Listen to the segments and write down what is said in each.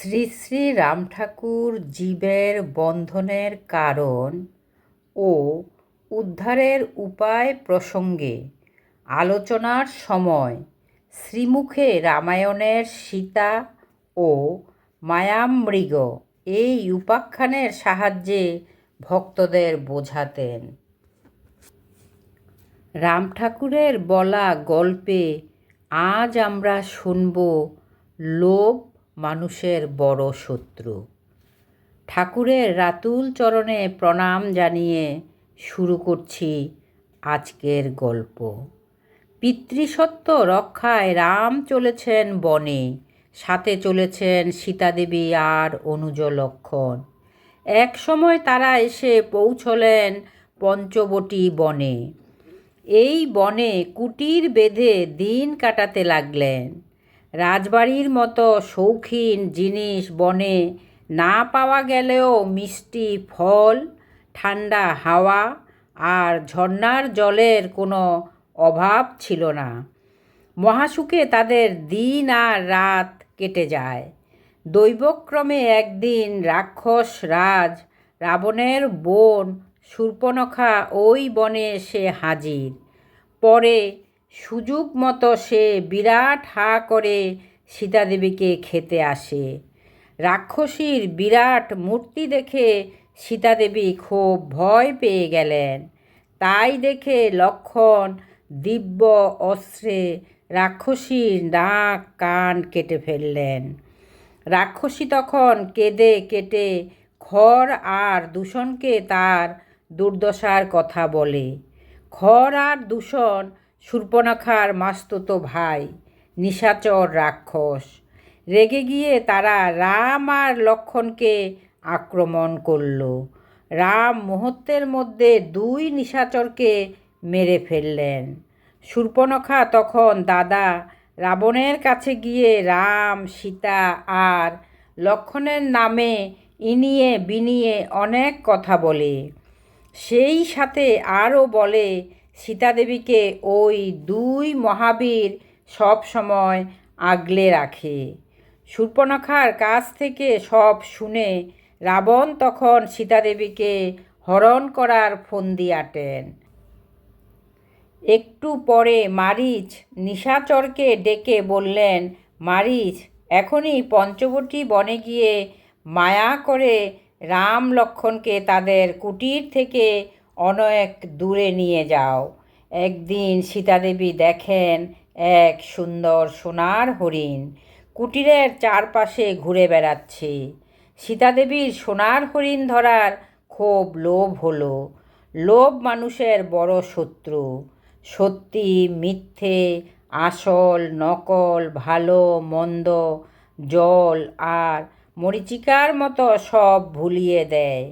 শ্রী শ্রী রাম ঠাকুর জীবের বন্ধনের কারণ ও উদ্ধারের উপায় প্রসঙ্গে আলোচনার সময় শ্রীমুখে রামায়ণের সীতা ও মায়ামৃগ এই উপাখ্যানের সাহায্যে ভক্তদের বোঝাতেন। রাম ঠাকুরের বলা গল্পে আজ আমরা শুনব লোভ মানুষের বড় শত্রু। ঠাকুরের রাতুল চরণে প্রণাম জানিয়ে শুরু করছি আজকের গল্প। পিতৃসত্য রক্ষায় রাম চলেছেন বনে, সাথে চলেছেন সীতাদেবী আর অনুজ লক্ষণ। এক সময় তারা এসে পৌঁছলেন পঞ্চবটী বনে। এই বনে কুটির বেঁধে দিন কাটাতে লাগলেন। রাজবাড়ির মতো শৌখিন জিনিস বনে না পাওয়া গেলেও মিষ্টি ফল, ঠান্ডা হাওয়া আর ঝর্ণার জলের কোনো অভাব ছিল না। মহাসুখে তাদের দিন আর রাত কেটে যায়। দৈবক্রমে একদিন রাক্ষস রাজ রাবণের বোন শূর্পণখা ওই বনে এসে হাজির। পরে সুযোগ মতো সে বিরাট হা করে সীতাদেবীকে খেতে আসে। রাক্ষসীর বিরাট মূর্তি দেখে সীতাদেবী খুব ভয় পেয়ে গেলেন। তাই দেখে লক্ষণ দিব্য অস্ত্রে রাক্ষসীর নাক কান কেটে ফেললেন। রাক্ষসী তখন কেঁদে কেটে খড় আর দূষণকে তার দুর্দশার কথা বলে। খড় আর দূষণ শূর্পণখার মাস্তুত ভাই, নিশাচর রাক্ষস। রেগে গিয়ে তারা রাম আর লক্ষণকে আক্রমণ করল। রাম মুহূর্তের মধ্যে দুই নিশাচরকে মেরে ফেললেন। শূর্পণখা তখন দাদা রাবণের কাছে গিয়ে রাম, সীতা আর লক্ষণের নামে ইনিয়ে বিনিয়ে অনেক কথা বলে। সেই সাথে আরও বলে সীতাদেবীকে ওই দুই মহাবীর সব সময় আগলে রাখে। শূর্পণখার কাছ থেকে সব শুনে রাবণ তখন সীতাদেবীকে হরণ করার ফন্দি আটেন। একটু পরে মারিচ নিশাচরকে ডেকে বললেন, মারিচ, এখনই পঞ্চবটী বনে গিয়ে মায়া করে রাম লক্ষণকে তাদের কুটির থেকে অনেক দূরে নিয়ে যাও। একদিন সীতাদেবী দেখেন এক সুন্দর সোনার হরিণ। কুটিরের চারপাশে ঘুরে বেড়াচ্ছে। সীতাদেবীর সোনার হরিণ ধরার খুব লোভ হলো। লোভ মানুষের বড় শত্রু। সত্যি মিথ্যে, আসল, নকল, ভালো, মন্দ, জল আর মরিচিকার মতো সব ভুলিয়ে দেয়।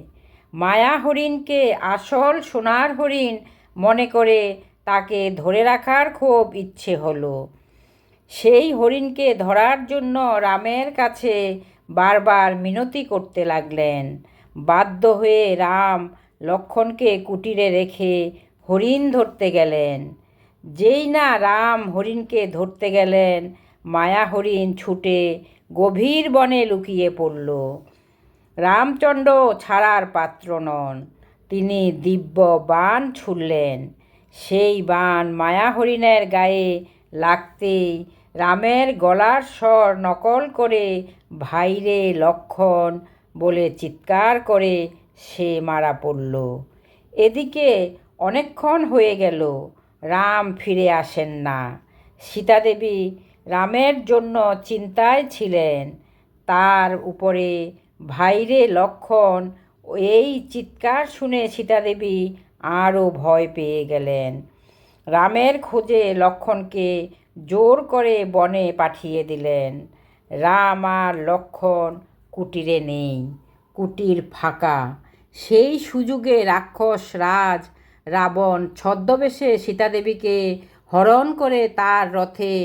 মায়া হরিণকে আসল সোনার হরিণ মনে করে তাকে ধরে রাখার খুব ইচ্ছে হলো। সেই হরিণকে ধরার জন্য রামের কাছে বারবার মিনতি করতে লাগলেন। বাধ্য হয়ে রাম লক্ষণকে কুটিরে রেখে হরিণ ধরতে গেলেন। যেই না রাম হরিণকে ধরতে গেলেন, মায়া হরিণ ছুটে গভীর বনে লুকিয়ে পড়ল। রামচন্দ্র ছাড়ার পাত্র নন। তিনি দিব্য বান ছুড়লেন। সেই বান মায়া হরিণের গায়ে লাগতেই রামের গলার স্বর নকল করে ভাইরে লক্ষণ বলে চিৎকার করে সে মারা পড়ল। এদিকে অনেকক্ষণ হয়ে গেল, রাম ফিরে আসেন না। সীতাদেবী রামের জন্য চিন্তায় ছিলেন। তার উপরে ভাইরে লক্ষণ, এই চিৎকার শুনে সীতাদেবী আরও ভয় পেয়ে গেলেন। রামের খোঁজে লক্ষণকে জোর করে বনে পাঠিয়ে দিলেন। রাম আর লক্ষণ কুটিরে নেই, কুটির ফাঁকা। সেই সুযোগে রাক্ষস রাজ রাবণ ছদ্মবেশে সীতাদেবীকে হরণ করে তার রথে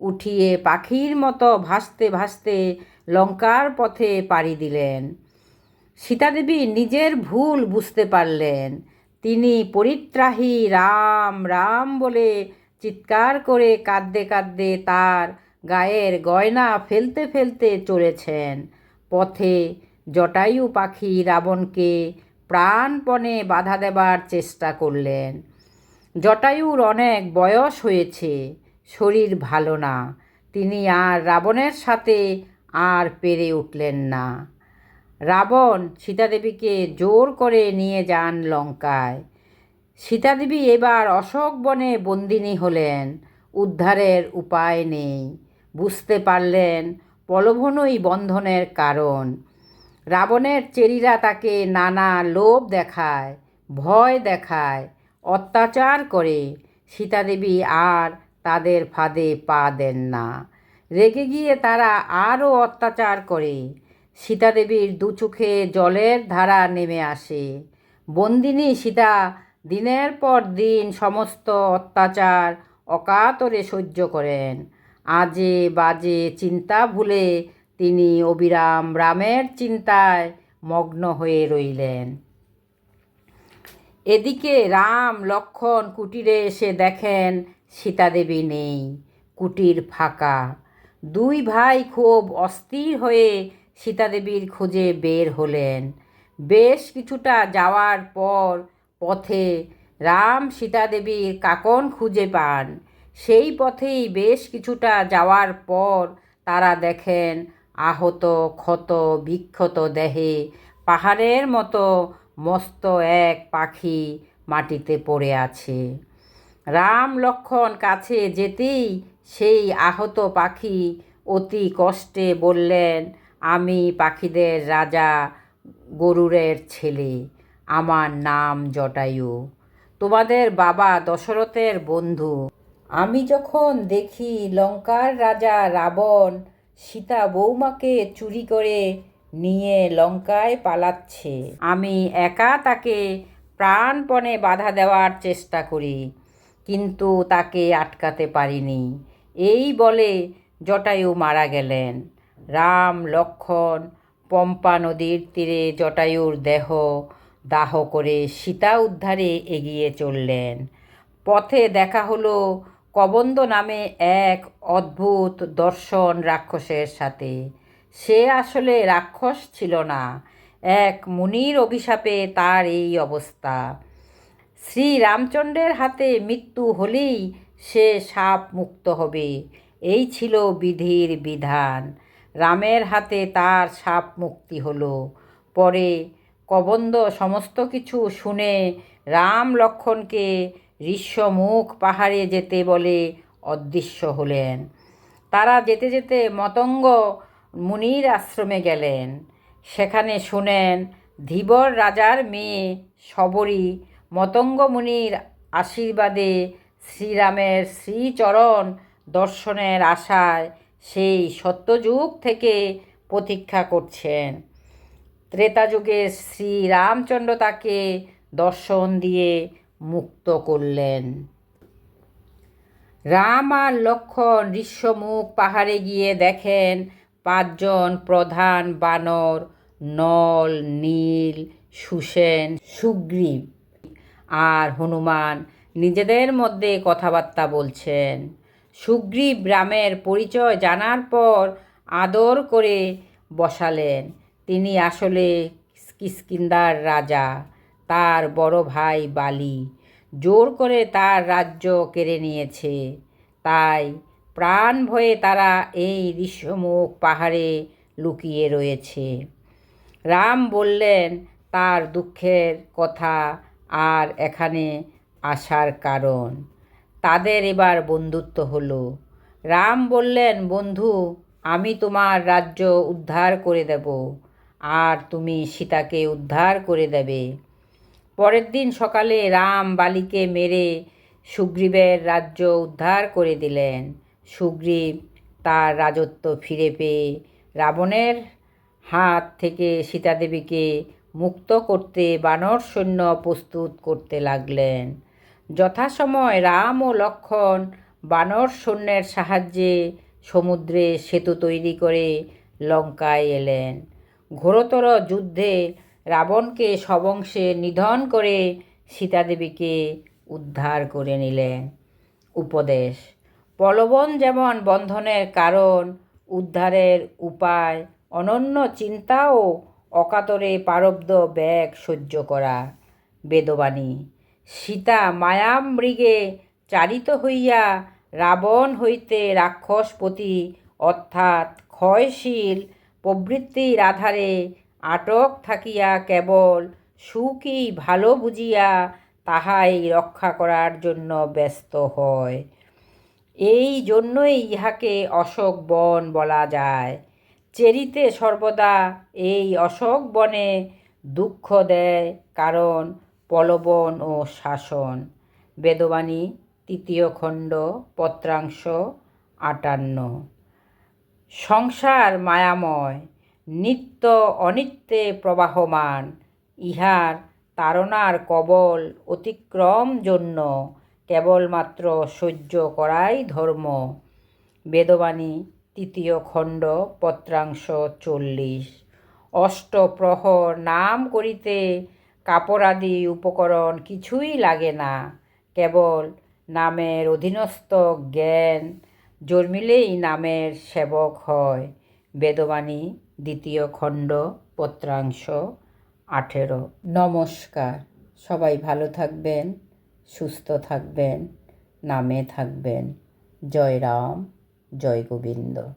উঠিয়ে পাখির মতো ভাসতে ভাসতে লঙ্কার পথে পাড়ি দিলেন। সীতাদেবী নিজের ভুল বুঝতে পারলেন। তিনি পরিত্রাহী রাম রাম বলে চিৎকার করে কাঁদতে কাঁদতে তার গায়ের গয়না ফেলতে ফেলতে চলেছেন পথে জটায়ু পাখি রাবণকে প্রাণপণে বাধা দেবার চেষ্টা করলেন। জটায়ুর অনেক বয়স হয়েছে, শরীর ভালো না। তিনি আর রাবণের সাথে আর পেরে উঠলেন না। রাবণ সীতাদেবীকে জোর করে নিয়ে যান লঙ্কায়। সীতাদেবী এবার অশোক বনে বন্দিনী হলেন। উদ্ধারের উপায় নেই। বুঝতে পারলেন পলভনই বন্ধনের কারণ। রাবণের চেরিরা তাকে নানা লোভ দেখায়, ভয় দেখায়, অত্যাচার করে। সীতাদেবী আর তাদের ফাঁদে পা দেন না। রেগে গিয়ে তারা আরও অত্যাচার করে। সীতাদেবীর দু চোখে জলের ধারা নেমে আসে। বন্দিনী সীতা দিনের পর দিন সমস্ত অত্যাচার অকাতরে সহ্য করেন। আজে বাজে চিন্তা ভুলে তিনি অবিরাম রামের চিন্তায় মগ্ন হয়ে রইলেন। এদিকে রাম লক্ষণ কুটিরে এসে দেখেন সীতাদেবী নেই। কুটির ফাঁকা। দুই ভাই খুব অস্থির হয়ে সীতাদেবীর খোঁজে বের হলেন। বেশ কিছুটা যাওয়ার পর পথে রাম সীতাদেবীর কাকন খুঁজে পান। সেই পথেই বেশ কিছুটা যাওয়ার পর তারা দেখেন আহত, ক্ষত, বিক্ষত দেহে পাহাড়ের মতো মস্ত এক পাখি মাটিতে পড়ে আছে। রাম লক্ষণ কাছে যেতেই সেই আহত পাখি অতি কষ্টে বললেন, আমি পাখিদের রাজা গরুরের ছেলে, আমার নাম জটায়ু। তোমাদের বাবা দশরথের বন্ধু। আমি যখন দেখি লঙ্কার রাজা রাবণ সীতা বৌমাকে চুরি করে নিয়ে লঙ্কায় পালাচ্ছে, আমি একা তাকে প্রাণপণে বাধা দেওয়ার চেষ্টা করি, কিন্তু তাকে আটকাতে পারিনি। এই বলে জটায়ু মারা গেলেন। রাম, লক্ষণ, পম্পা নদীর তীরে জটায়ুর দেহ দাহ করে সীতা উদ্ধারে এগিয়ে চললেন। পথে দেখা হলো কবন্দ নামে এক অদ্ভুত দর্শন রাক্ষসের সাথে। সে আসলে রাক্ষস ছিল না, এক মুনির অভিশাপে তার এই অবস্থা। শ্রী রামচন্দ্রের হাতে মৃত্যু হলেই সে সাপ মুক্ত হবে। এই ছিল বিধির বিধান। রামের হাতে তার সাপ মুক্তি হলো। পরে কবন্দ সমস্ত কিছু শুনে রাম লক্ষণকে ঋষ্যমুখ পাহাড়ে যেতে বলে অদৃশ্য হলেন। তারা যেতে যেতে মতঙ্গ মুনির আশ্রমে গেলেন। সেখানে শুনেন, ধীবর রাজার মেয়ে শবরী মতঙ্গ মুনির আশীর্বাদে শ্রীরামের শ্রীচরণ দর্শনের আশায় সেই সত্যযুগ থেকে প্রতীক্ষা করছেন। ত্রেতাযুগে শ্রীরামচন্দ্র তাকে দর্শন দিয়ে মুক্ত করলেন। রাম আর লক্ষণ ঋষ্যমুখ পাহাড়ে গিয়ে দেখেন পাঁচজন প্রধান বানর নল, নীল, সুসেন, সুগ্রীব আর হনুমান নিজেদের মধ্যে কথাবার্তা বলছেন। সুগ্রীব রামের পরিচয় জানার পর আদর করে বসালেন। তিনি আসলে কিষ্কিন্দার রাজা, তার বড় ভাই বালি। জোর করে তার রাজ্য কেড়ে নিয়েছে। তাই প্রাণ ভয়ে তারা এই ঋষ্যমুখ পাহাড়ে লুকিয়ে রয়েছে। রাম বললেন, তার দুঃখের কথা আর এখানে আসার কারণ। তাদের এবার বন্ধুত্ব হলো। রাম বললেন, বন্ধু, আমি তোমার রাজ্য উদ্ধার করে দেব, আর তুমি সীতাকে উদ্ধার করে দেবে। পরের দিন সকালে রাম বালিকে মেরে সুগ্রীবের রাজ্য উদ্ধার করে দিলেন। সুগ্রীব তার রাজত্ব ফিরে পেয়ে রাবণের হাত থেকে সীতাদেবীকে মুক্ত করতে বানর সৈন্য প্রস্তুত করতে লাগলেন। যথাসময় রাম ও লক্ষণ বানর সৈন্যের সাহায্যে সমুদ্রে সেতু তৈরি করে লঙ্কায় এলেন। ঘোরতর যুদ্ধে রাবণকে সবংশে নিধন করে সীতাদেবীকে উদ্ধার করে নিলেন। উপদেশ, পলবন যেমন বন্ধনের কারণ, উদ্ধারের উপায়, অনন্য চিন্তা ও অকাতরে পারব্ধ ব্যাগ সহ্য করা। বেদবাণী সীতা মায়ামৃগে চালিত হইয়া রাবণ হইতে রাক্ষসপতি, অর্থাৎ ক্ষয়শীল প্রবৃত্তির আধারে আটক থাকিয়া কেবল সুখই ভালো বুঝিয়া তাহাই রক্ষা করার জন্য ব্যস্ত হয়। এই জন্যই ইহাকে অশোক বন বলা যায়। চেরিতে সর্বদা এই অশোক বনে দুঃখ দেয়, কারণ পলবন ও শাসন। বেদবাণী, তৃতীয় খণ্ড, পত্রাংশ, আটান্ন। সংসার মায়াময়, নিত্য অনিত্যে প্রবাহমান, ইহার তাড়নার কবল অতিক্রম জন্য কেবলমাত্র সহ্য করাই ধর্ম। বেদবাণী, তৃতীয় খণ্ড, পত্রাংশ, চল্লিশ। অষ্টপ্রহর নাম করিতে কাপড়াদি উপকরণ কিছুই লাগে না। কেবল নামের অধীনস্থ জ্ঞান জন্মিলেই নামের সেবক হয়। বেদবাণী, দ্বিতীয় খণ্ড, পত্রাংশ, আঠেরো। নমস্কার। সবাই ভালো থাকবেন, সুস্থ থাকবেন, নামে থাকবেন। জয় রাম, জয় গোবিন্দ।